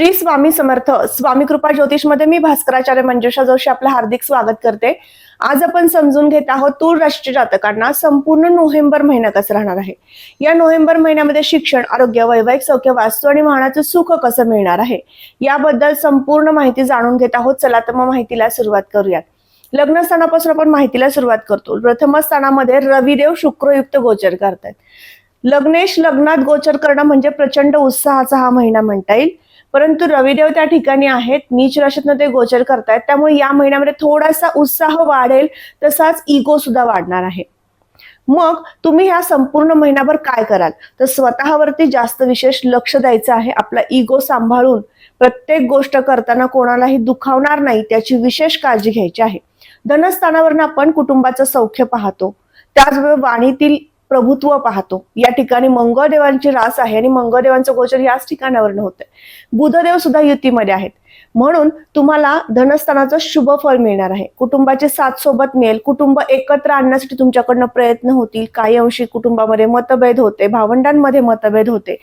श्री स्वामी समर्थ स्वामी कृपा ज्योतिषमध्ये मी भास्कराचार्य मंजुषा जोशी आपलं हार्दिक स्वागत करते. आज आपण समजून घेत आहोत तूर राष्ट्रीय जातकांना संपूर्ण नोव्हेंबर महिना कसं राहणार आहे? या नोव्हेंबर महिन्यामध्ये शिक्षण आरोग्य वैवाहिक सौख्य वास्तू आणि वाहनाचं सुख कसं मिळणार आहे? याबद्दल संपूर्ण माहिती जाणून घेत आहोत. चला तर मग माहितीला सुरुवात करूयात. लग्न स्थानापासून आपण माहितीला सुरुवात करतो. प्रथम स्थानामध्ये रविदेव शुक्रयुक्त गोचर करतात. लग्नेश लग्नात गोचर करणं म्हणजे प्रचंड उत्साहाचा हा महिना म्हणता येईल. परंतु रविदेव त्या ठिकाणी आहेत नीच राशीतनं ते गोचर करतायत. त्यामुळे या महिन्यामध्ये थोडासा उत्साह वाढेल तसाच इगो सुद्धा वाढणार आहे. मग तुम्ही ह्या संपूर्ण महिनाभर काय कराल? तर स्वतःवरती जास्त विशेष लक्ष द्यायचं आहे आपला इगो सांभाळून. प्रत्येक गोष्ट करताना कोणालाही दुखावणार नाही त्याची विशेष काळजी घ्यायची आहे. धनस्थानावरनं आपण कुटुंबाचं सौख्य पाहतो. त्याचबरोबर वाणीतील प्रभुत्व पाहतो. या ठिकाणी मंगळदेवांची रास आहे आणि मंगळदेवांचं गोचर याच ठिकाणावरनं होतंय. बुधदेव सुद्धा युतीमध्ये आहेत. म्हणून तुम्हाला धनस्थानाचं शुभ फळ मिळणार आहे. कुटुंबाचे साथ सोबत मिळेल. कुटुंब एकत्र आणण्यासाठी तुमच्याकडनं प्रयत्न होतील. काही अंशी कुटुंबामध्ये मतभेद होते. भावंडांमध्ये मतभेद होते.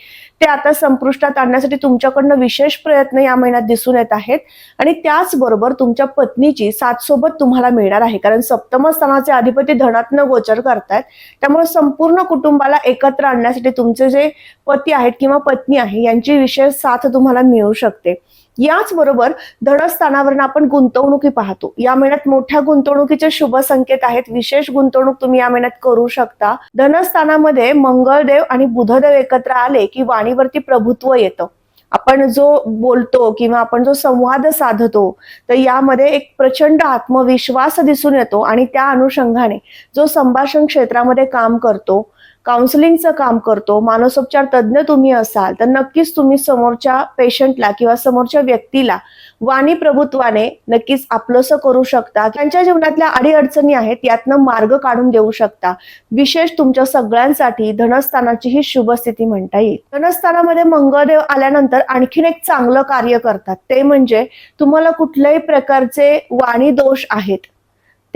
ते आता संपुष्टात आणण्यासाठी तुमच्याकडनं विशेष प्रयत्न या महिन्यात दिसून येत आहेत. आणि त्याचबरोबर तुमच्या पत्नीची साथ सोबत तुम्हाला मिळणार आहे. कारण सप्तम स्थानाचे अधिपती धनात्न गोचर करतायत. त्यामुळे संपूर्ण कुटुंबाला एकत्र आणण्यासाठी तुमचे जे पती आहेत किंवा पत्नी आहे यांची विशेष साथ तुम्हाला मिळू शकते. याच बरोबर धनस्थानावरून आपण गुंतवणुकी पाहतो. या महिन्यात मोठ्या गुंतवणुकीचे शुभ संकेत आहेत. विशेष गुंतवणूक तुम्ही या महिन्यात करू शकता. धनस्थानामध्ये मंगळदेव आणि बुधदेव एकत्र आले की वाणीवरती प्रभुत्व येतं. आपण जो बोलतो किंवा आपण जो संवाद साधतो तर यामध्ये एक प्रचंड आत्मविश्वास दिसून येतो आणि त्या अनुषंगाने जो संभाषण क्षेत्रामध्ये काम करतो काउन्सिलिंगचं काम करतो मानसोपचार तज्ज्ञ तुम्ही असाल तर नक्कीच तुम्ही समोरच्या पेशंटला किंवा समोरच्या व्यक्तीला वाणी प्रभुत्वाने नक्कीच आपलंसं करू शकता. त्यांच्या जीवनातल्या अडीअडचणी आहेत यातनं मार्ग काढून देऊ शकता. विशेष तुमच्या सगळ्यांसाठी धनस्थानाची ही शुभस्थिती म्हणता येईल. धनस्थानामध्ये मंगळदेव आल्यानंतर आणखीन एक चांगलं कार्य करतात. ते म्हणजे तुम्हाला कुठल्याही प्रकारचे वाणी दोष आहेत.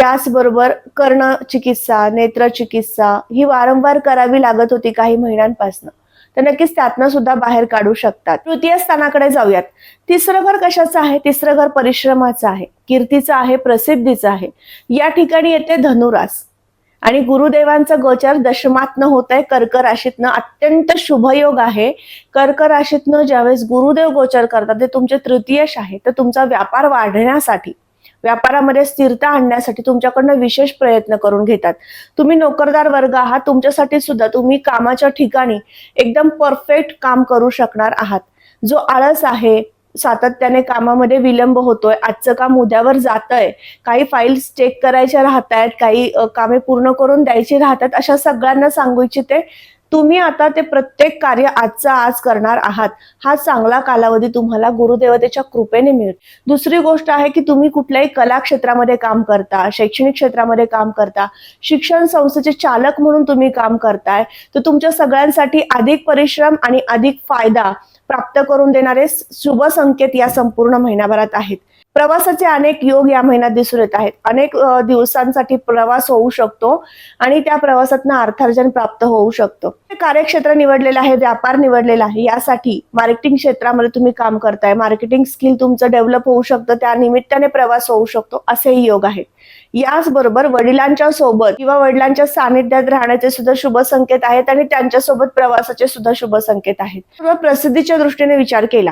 त्याचबरोबर कर्ण चिकित्सा नेत्र चिकित्सा ही वारंवार करावी लागत होती काही महिन्यांपासून. तर नक्कीच त्यातनं सुद्धा बाहेर काढू शकतात. तृतीय स्थानाकडे जाऊयात. तिसरं घर कशाचं आहे? तिसरं घर परिश्रमाचं आहे. कीर्तीचं आहे प्रसिद्धीचं आहे. या ठिकाणी येते धनुरास. आणि गुरुदेवांचं गोचर दशमातनं होत आहे कर्क राशीतनं अत्यंत शुभयोग आहे. कर्क राशीतनं ज्यावेळेस गुरुदेव गोचर करतात ते तुमचे तृतीयश आहे. तर तुमचा व्यापार वाढण्यासाठी व्यापारामध्ये स्थिरता आणण्यासाठी तुमच्याकडनं विशेष प्रयत्न करून घेतात. तुम्ही नोकरदार वर्ग आहात तुमच्यासाठी सुद्धा तुम्ही कामाच्या ठिकाणी एकदम परफेक्ट काम करू शकणार आहात. जो आळस आहे सातत्याने कामामध्ये विलंब होतोय आजचं काम उद्यावर जातंय काही फाईल्स चेक करायच्या राहत आहेत काही कामे पूर्ण करून द्यायची राहतात अशा सगळ्यांना सांगू इच्छिते. तुम्ही आता ते प्रत्येक कार्य आजचा आज करणार आहात. हा चांगला कालावधी तुम्हाला गुरुदेवतेच्या कृपेने मिळेल. दुसरी गोष्ट आहे की तुम्ही कुठल्याही कला क्षेत्रामध्ये काम करता शैक्षणिक क्षेत्रामध्ये काम करता शिक्षण संस्थेचे चालक म्हणून तुम्ही काम करताय तर तुमच्या सगळ्यांसाठी अधिक परिश्रम आणि अधिक फायदा प्राप्त करून देणारे शुभ संकेत या संपूर्ण महिनाभरात आहेत. प्रवासाचे अनेक योग या महिन्यात दिसून येत आहेत. अनेक दिवसांसाठी प्रवास होऊ शकतो आणि त्या प्रवासातनं अर्थार्जन प्राप्त होऊ शकतं. कार्यक्षेत्र निवडलेलं आहे व्यापार निवडलेला आहे यासाठी मार्केटिंग क्षेत्रामध्ये तुम्ही काम करताय. मार्केटिंग स्किल तुमचं डेव्हलप होऊ शकतं. त्या निमित्ताने प्रवास होऊ शकतो. असेही योग आहेत. याचबरोबर वडिलांच्या सोबत किंवा वडिलांच्या सानिध्यात राहण्याचे सुद्धा शुभ संकेत आहेत आणि त्यांच्यासोबत प्रवासाचे सुद्धा शुभ संकेत आहेत. प्रसिद्धीच्या दृष्टीने विचार केला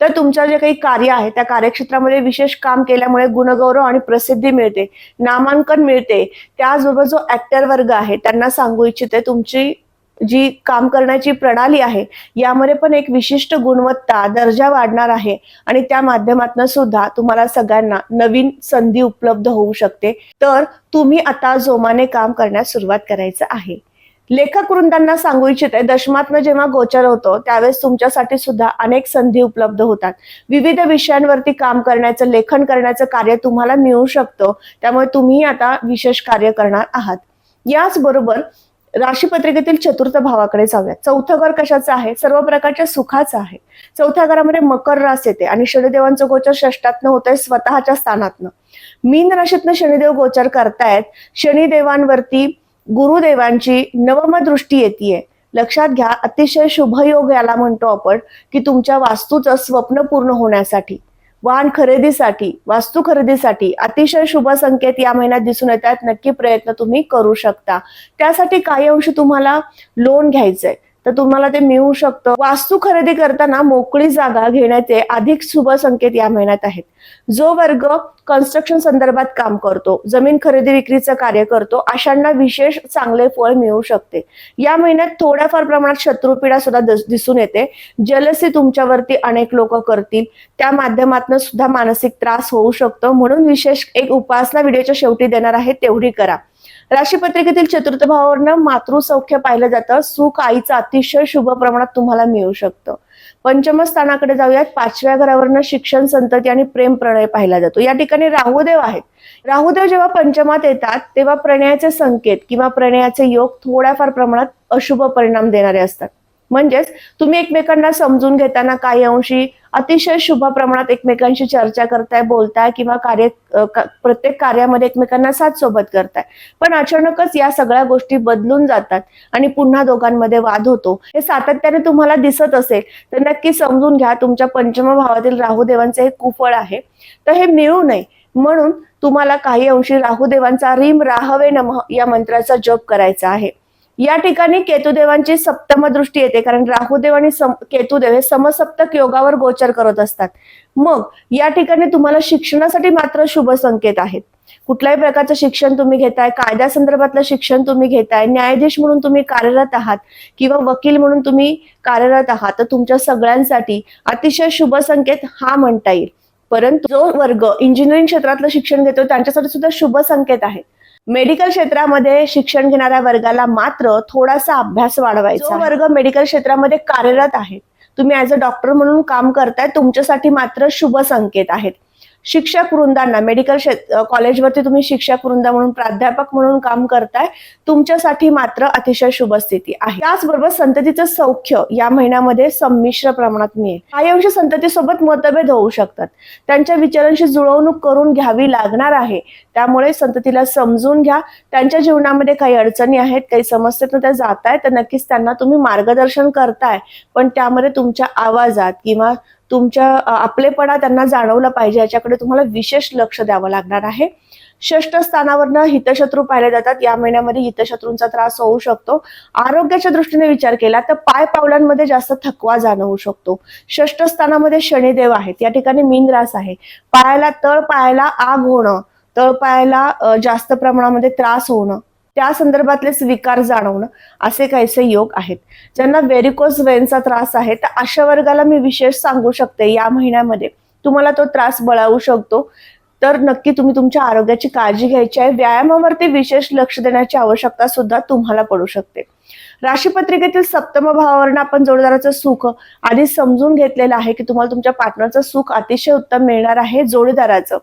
तर तुमच्या जे काही कार्य आहे त्या कार्यक्षेत्रामध्ये विशेष काम केल्यामुळे गुणगौरव आणि प्रसिद्धी मिळते नामांकन मिळते. त्याचबरोबर जो ऍक्टर वर्ग आहे त्यांना सांगू इच्छिते तुमची जी काम करण्याची प्रणाली आहे यामध्ये पण एक विशिष्ट गुणवत्ता दर्जा वाढणार आहे. आणि त्या माध्यमातून सुद्धा तुम्हाला सगळ्यांना नवीन संधी उपलब्ध होऊ शकते. तर तुम्ही आता जोमाने काम करण्यास सुरुवात करायचं आहे. लेखक वृंदांना सांगू इच्छिते दशमात्म जेव्हा गोचर होतो त्यावेळेस तुमच्यासाठी सुद्धा अनेक संधी उपलब्ध होतात. विविध विषयांवरती काम करण्याचं लेखन करण्याचं कार्य तुम्हाला मिळू शकतं. त्यामुळे तुम्ही आता विशेष कार्य करणार आहात. याचबरोबर राशीपत्रिकेतील चतुर्थ भावाकडे जाऊया चौथं घर कशाचं आहे? सर्व प्रकारच्या सुखाचं आहे. चौथ्या घरामध्ये मकर रास येते आणि शनिदेवांचं गोचर षष्टातनं होत आहे स्वतःच्या स्थानातनं. मीन राशीतनं शनिदेव गोचर करतायत. शनिदेवांवरती गुरुदेवांची नवम दृष्टी येते लक्षात घ्या अतिशय शुभयोग याला म्हणतो आपण की तुमच्या वास्तूचं स्वप्न पूर्ण होण्यासाठी वाहन खरेदीसाठी वास्तू खरेदीसाठी अतिशय शुभ संकेत या महिन्यात दिसून येतात. नक्की प्रयत्न तुम्ही करू शकता. त्यासाठी काही अंश तुम्हाला लोन घ्यायचंय. तर तुम्हाला ते मिळू शकतं. वास्तू खरेदी करताना मोकळी जागा घेण्याचे अधिक शुभ संकेत या महिन्यात आहेत. जो वर्ग कन्स्ट्रक्शन संदर्भात काम करतो जमीन खरेदी विक्रीचं कार्य करतो अशांना विशेष चांगले फळ मिळू शकते. या महिन्यात थोड्याफार प्रमाणात शत्रुपीडा सुद्धा दिसून येते. जलसी तुमच्यावरती अनेक लोक करतील. त्या माध्यमातून सुद्धा मानसिक त्रास होऊ शकतो. म्हणून विशेष एक उपासना व्हिडिओच्या शेवटी देणार आहे तेवढी करा. राशीपत्रिकेतील चतुर्थ भावावरनं मातृसौख्य पाहिलं जातं. सुख आईचं अतिशय शुभ प्रमाणात तुम्हाला मिळू शकतं. पंचम स्थानाकडे जाऊयात. पाचव्या घरावरनं शिक्षण संतती आणि प्रेम प्रणय पाहिला जातो. या ठिकाणी राहुदेव आहेत. राहुदेव जेव्हा पंचमात येतात तेव्हा प्रणयाचे संकेत किंवा प्रणयाचे योग थोड्याफार प्रमाणात अशुभ परिणाम देणारे असतात. म्हणजेच तुम्ही एकमेकांना समजून घेताना काही अंशी अतिशय शुभ प्रमाणात एकमेकांशी चर्चा करताय बोलताय किंवा कार्य का- प्रत्येक कार्यामध्ये एकमेकांना साथ सोबत करताय. पण अचानकच या सगळ्या गोष्टी बदलून जातात आणि पुन्हा दोघांमध्ये वाद होतो. हे सातत्याने तुम्हाला दिसत असेल तर नक्की समजून घ्या. तुमच्या पंचम भावातील राहुदेवांचे हे कुफळ आहे. तर हे मिळू नये. म्हणून तुम्हाला काही अंशी राहुदेवांचा रिम राहवे नम या मंत्राचा जप करायचा आहे. या ठिकाणी केतुदेवांची सप्तम दृष्टी येते कारण राहुदेव आणि केतुदेव हे समसप्तक योगावर गोचर करत असतात. मग या ठिकाणी तुम्हाला शिक्षणासाठी मात्र शुभ संकेत आहेत. कुठल्याही प्रकारचं शिक्षण तुम्ही घेताय कायद्या संदर्भातलं शिक्षण तुम्ही घेताय न्यायाधीश म्हणून तुम्ही कार्यरत आहात किंवा वकील म्हणून तुम्ही कार्यरत आहात तर तुमच्या सगळ्यांसाठी अतिशय शुभ संकेत हा म्हणता येईल. परंतु जो वर्ग इंजिनिअरिंग क्षेत्रातलं शिक्षण घेतो त्यांच्यासाठी सुद्धा शुभ संकेत आहे. मेडिकल क्षेत्रामध्ये शिक्षण घेणाऱ्या वर्गाला मात्र थोडासा अभ्यास वाढवायचा जो वर्ग मेडिकल क्षेत्रामध्ये कार्यरत आहे. तुम्ही ऍज अ डॉक्टर म्हणून काम करताय तुमच्यासाठी मात्र शुभ संकेत आहेत. शिक्षक वृंदांना मेडिकल क्षेत्र कॉलेजवरती तुम्ही शिक्षक वृंद म्हणून प्राध्यापक म्हणून काम करताय तुमच्यासाठी मात्र अतिशय शुभ स्थिती आहे. त्याचबरोबर संततीचं सौख्य या महिन्यामध्ये संमिश्र प्रमाणात मिळेल. काही अंश संततीसोबत मतभेद होऊ शकतात. त्यांच्या विचारांशी जुळवणूक करून घ्यावी लागणार आहे. त्यामुळे संततीला समजून घ्या. त्यांच्या जीवनामध्ये काही अडचणी आहेत काही समस्येतून त्या जात आहेत तर नक्कीच त्यांना तुम्ही मार्गदर्शन करताय. पण त्यामध्ये तुमच्या आवाजात किंवा तुमच्या आपलेपणा त्यांना जाणवला पाहिजे याच्याकडे तुम्हाला विशेष लक्ष द्यावं लागणार आहे. षष्ठ स्थानावरनं हितशत्रू पाहिले जातात. या महिन्यामध्ये हितशत्रूंचा त्रास होऊ शकतो. आरोग्याच्या दृष्टीने विचार केला तर पाय पावलांमध्ये जास्त थकवा जाणवू शकतो. षष्ठ स्थानामध्ये शनिदेव आहेत. या ठिकाणी मीन रास आहे. पायाला तळ पायाला आग होणं तळपायाला जास्त प्रमाणामध्ये त्रास होणं त्या संदर्भातले विकार जाणवणं असे काहीसे योग आहेत. ज्यांना व्हेरिकोस वेनचा त्रास आहे तर अशा वर्गाला मी विशेष सांगू शकते या महिन्यामध्ये तुम्हाला तो त्रास बळावू शकतो. तर नक्की तुम्ही तुमच्या आरोग्याची काळजी घ्यायची आहे. व्यायामावरती विशेष लक्ष देण्याची आवश्यकता सुद्धा तुम्हाला पडू शकते. राशीपत्रिकेतील सप्तम भावावरनं आपण जोडीदाराचं सुख आधी समजून घेतलेलं आहे की तुम्हाला तुमच्या पार्टनरचं सुख अतिशय उत्तम मिळणार आहे जोडीदाराचं.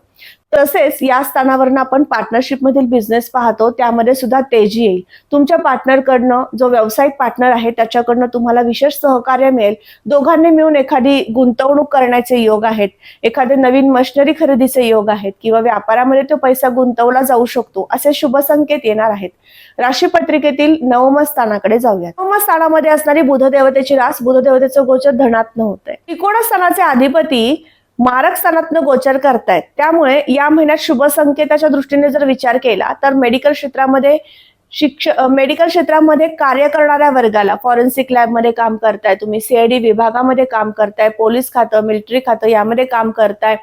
तसेच या स्थानावरून आपण पार्टनरशिप मधील बिझनेस पाहतो त्यामध्ये सुद्धा तेजी येईल. तुमच्या पार्टनरकडनं जो व्यावसायिक पार्टनर आहे त्याच्याकडनं तुम्हाला विशेष सहकार्य मिळेल. दोघांनी मिळून एखादी गुंतवणूक करण्याचे योग आहेत एखादे नवीन मशिनरी खरेदीचे योग आहेत किंवा व्यापारामध्ये तो पैसा गुंतवला जाऊ शकतो असे शुभ संकेत येणार आहेत. राशीपत्रिकेतील नवम स्थानाकडे जाऊया नवम स्थानामध्ये असणारी बुधदेवतेची रास बुधदेवतेचं गोचर धनात होत आहे त्रिकोण स्थानाचे अधिपती मारक स्थानातनं गोचर करतायत. त्यामुळे या महिन्यात शुभ संकेताच्या दृष्टीने जर विचार केला तर मेडिकल क्षेत्रामध्ये शिक्ष मेडिकल क्षेत्रामध्ये कार्य करणाऱ्या वर्गाला फॉरेन्सिक लॅबमध्ये काम करताय तुम्ही सीआयडी विभागामध्ये काम करताय पोलीस खातं मिलिटरी खातं यामध्ये काम करताय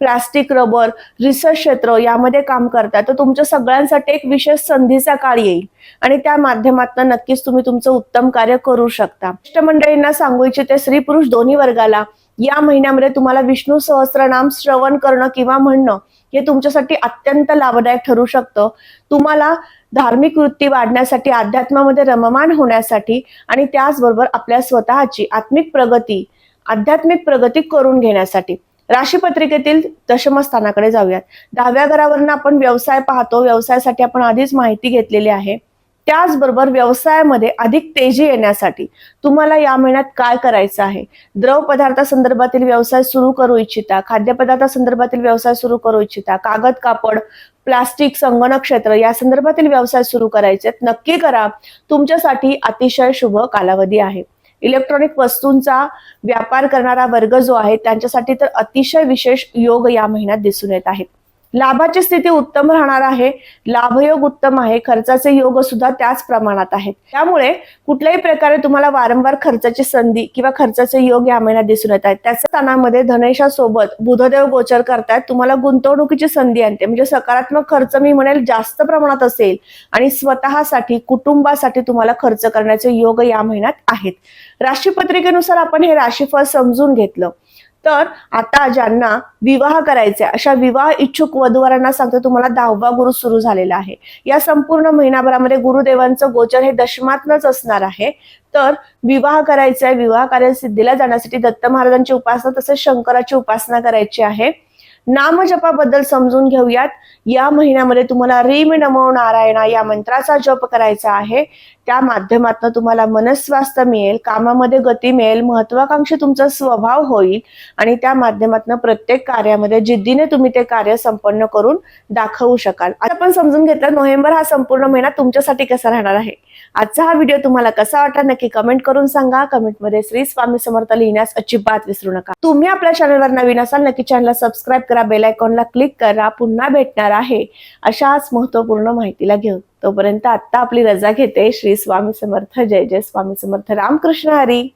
प्लास्टिक रबर रिसर्च क्षेत्र यामध्ये काम करताय. तर तुमच्या सगळ्यांसाठी एक विशेष संधीचा काळ येईल आणि त्या माध्यमातून नक्कीच तुम्ही तुमचं उत्तम कार्य करू शकता. ज्येष्ठ सांगू इच्छिते स्त्री पुरुष दोन्ही वर्गाला या महिन्यामध्ये तुम्हाला विष्णू सहस्रनाम श्रवण करणं किंवा म्हणणं हे तुमच्यासाठी अत्यंत लाभदायक ठरू शकतं. तुम्हाला धार्मिक वृत्ती वाढण्यासाठी अध्यात्मामध्ये रममाण होण्यासाठी आणि त्याचबरोबर आपल्या स्वतःची आत्मिक प्रगती आध्यात्मिक प्रगती करून घेण्यासाठी. राशीपत्रिकेतील दशमस्थानाकडे जाऊयात. दहाव्या घरावरनं आपण व्यवसाय पाहतो. व्यवसायासाठी आपण आधीच माहिती घेतलेली आहे. त्याचबरोबर व्यवसायामध्ये अधिक तेजी येण्यासाठी तुम्हाला या महिन्यात काय करायचं आहे? द्रव पदार्थासंदर्भातील व्यवसाय सुरू करू इच्छिता खाद्यपदार्थासंदर्भातील व्यवसाय सुरू करू इच्छिता कागद कापड प्लास्टिक संगणक क्षेत्र या संदर्भातील व्यवसाय सुरू करायचे आहेत, नक्की करा. तुमच्यासाठी अतिशय शुभ कालावधी आहे. इलेक्ट्रॉनिक वस्तूंचा व्यापार करणारा वर्ग जो आहे त्यांच्यासाठी तर अतिशय विशेष योग या महिन्यात दिसून येत आहेत. लाभाची स्थिती उत्तम राहणार आहे लाभयोग उत्तम आहे खर्चाचे योग सुद्धा त्याच प्रमाणात आहेत. त्यामुळे कुठल्याही प्रकारे तुम्हाला वारंवार खर्चाची संधी किंवा खर्चाचे योग या महिन्यात दिसून येत आहेत. त्याच स्थानामध्ये धनेशासोबत बुधदेव गोचर करतायत. तुम्हाला गुंतवणुकीची संधी आणते. म्हणजे सकारात्मक खर्च मी म्हणेल जास्त प्रमाणात असेल आणि स्वतःसाठी कुटुंबासाठी तुम्हाला खर्च करण्याचे योग या महिन्यात आहेत. राशीपत्रिकेनुसार आपण हे राशीफळ समजून घेतलं. तर आता ज्यांना विवाह करायचे अशा विवाह इच्छुक वधूवरांना सांगतो तुम्हाला दहावा गुरु सुरू झालेला आहे. या संपूर्ण महिनाभरामध्ये गुरुदेवांचं गोचर हे दशमातनच असणार आहे. तर विवाह करायचा आहे विवाह कार्यसिद्धीला जाण्यासाठी दत्त महाराजांची उपासना तसेच शंकराची उपासना करायची आहे. नामजपाबद्दल समजून घेऊयात. या महिन्यामध्ये तुम्हाला रीम नमो नारायणा या मंत्राचा जप करायचा आहे. त्या माध्यमातून तुम्हाला मनस्वास्थ्य मिळेल कामामध्ये गती मिळेल महत्वाकांक्षी तुमचा स्वभाव होईल आणि त्या माध्यमातून प्रत्येक कार्यामध्ये जिद्दीने तुम्ही ते कार्य संपन्न करून दाखवू शकाल. आता आपण समजून घेतलं नोव्हेंबर हा संपूर्ण महिना तुमच्यासाठी कसा राहणार आहे. आजचा हा व्हिडिओ तुम्हाला कसा वाटला नक्की कमेंट करून सांगा. कमेंटमध्ये श्री स्वामी समर्थ लिहिण्यास अजिबात विसरू नका. तुम्ही आपल्या चॅनलवर नवीन असाल नक्की चॅनलला सबस्क्राईब करा बेल आयकॉनला क्लिक करा. पुन्हा भेटणार आहे अशाच महत्त्वपूर्ण माहितीला घेऊन. तोपर्यंत आता आपली रजा घेते. श्री स्वामी समर्थ. जय जय स्वामी समर्थ. रामकृष्ण हरी.